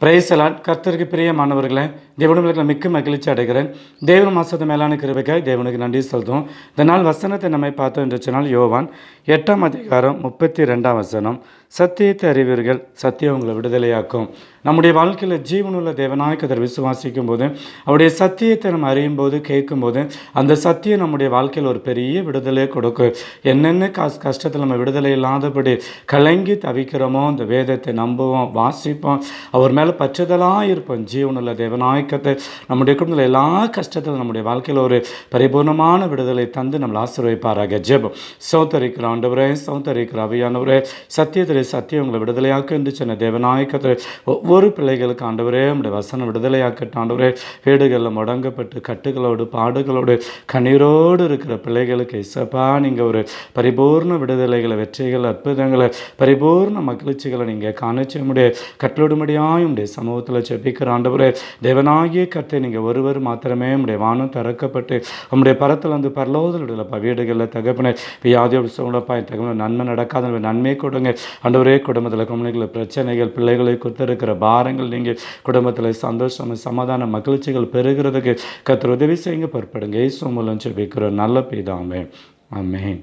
பிரைசலாட் கர்த்தருக்கு பிரியமானவர்களே தேவனுடைய மிக்க மகிழ்ச்சி அடைகிறேன். தேவன் மாசத்து மேலான கிருபைக்காய் தேவனுக்கு நன்றி செலுத்தும் இந்த நாள் வசனத்தை நம்மை பார்த்தோம் என்று சொன்னால் யோவான் எட்டாம் அதிகாரம் முப்பத்தி ரெண்டாம் வசனம். சத்தியத்தை அறிவீர்கள் சத்தியம் உங்களை விடுதலையாக்கும். நம்முடைய வாழ்க்கையில் ஜீவனுள்ள தேவனாய் கதர் விசுவாசிக்கும் போது அவருடைய சத்தியத்தை நம்ம அறியும் போது கேட்கும்போது அந்த சத்தியம் நம்முடைய வாழ்க்கையில் ஒரு பெரிய விடுதலை கொடுக்கும் என்னென்ன காசு கஷ்டத்தில் நம்ம விடுதலை இல்லாதபடி கலங்கி தவிக்கிறோமோ அந்த வேதத்தை நம்புவோம் வாசிப்போம். அவர் மேலே பற்றுதலாக இருப்போம் ஜீவனுள்ள தேவநாயக்கத்தை நம்முடைய குடும்பத்தில் எல்லா கஷ்டத்திலும் நம்முடைய வாழ்க்கையில் ஒரு பரிபூர்ணமான விடுதலை தந்து நம்மளை ஆசீர்வைப்பாராக ஜெபம். சௌத்தரிக்கிற ஆண்டவரே சௌத்தரிக்கிற அவையானவரே சத்தியத்திலே சத்தியம் உங்களை விடுதலையாக்க என்று சொன்ன தேவநாயக்கத்தை ஒவ்வொரு பிள்ளைகளுக்கு ஆண்டவரே நம்முடைய வசனம் விடுதலையாக்கட்டும் ஆண்டவரே. வீடுகளில் முடங்கப்பட்டு கட்டுகளோடு பாடுகளோடு கண்ணீரோடு இருக்கிற பிள்ளைகளுக்கு இசப்பா நீங்கள் ஒரு பரிபூர்ண விடுதலைகளை வெற்றிகள் அற்புதங்களை பரிபூர்ண மகிழ்ச்சிகளை நீங்கள் காணிச்ச முடிய கட்டளிடும்படியாய் உடைய சமூகத்தில் செப்பிக்கிற ஆண்டவரே தேவனா ஆகிய கத்தை நீங்கள் ஒருவர் மாத்திரமே உடைய வானம் திறக்கப்பட்டு நம்முடைய பரத்தில் வந்து பரலோதல் விடலப்பா வீடுகளில் தகப்பனை வியாதியோடு சொல்லப்பா என் தகவல் நன்மை நடக்காத நன்மை கொடுங்க. அண்டவரே குடும்பத்தில் குழந்தைகள் பிரச்சனைகள் பிள்ளைகளை கொடுத்துருக்கிற பாரங்கள் நீங்கள் குடும்பத்தில் சந்தோஷம் சமாதான மகிழ்ச்சிகள் பெறுகிறதுக்கு கத்திர உதவி செய்யுங்க பொறுப்படுங்க. இயேசு மூலம் செபிக்கிற நல்ல பிதாமே ஆமென்.